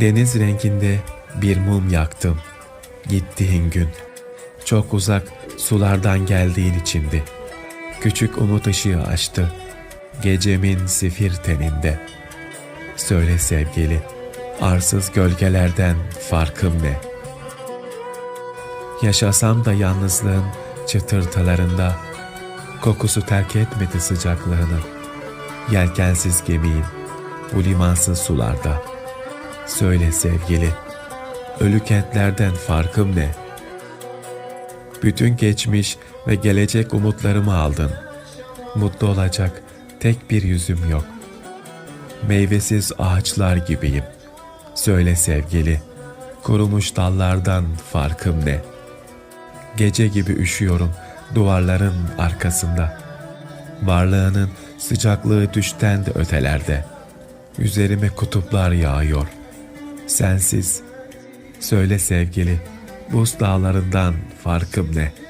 Deniz renginde bir mum yaktım. Gittiğin gün. Çok uzak sulardan geldiğin içindi. Küçük umut ışığı açtı. Gecemin zifir teninde. Söyle sevgili, arsız gölgelerden farkım ne? Yaşasam da yalnızlığın çıtırtılarında, kokusu terk etmedi sıcaklığını. Yelkensiz gemiyim, bu limansız sularda. Söyle sevgili, ölü kentlerden farkım ne? Bütün geçmiş ve gelecek umutlarımı aldın. Mutlu olacak tek bir yüzüm yok. Meyvesiz ağaçlar gibiyim. Söyle sevgili, kurumuş dallardan farkım ne? Gece gibi üşüyorum duvarların arkasında. Varlığının sıcaklığı düşten de ötelerde. Üzerime kutuplar yağıyor. Sensiz, söyle sevgili, buz dağlarından farkım ne?''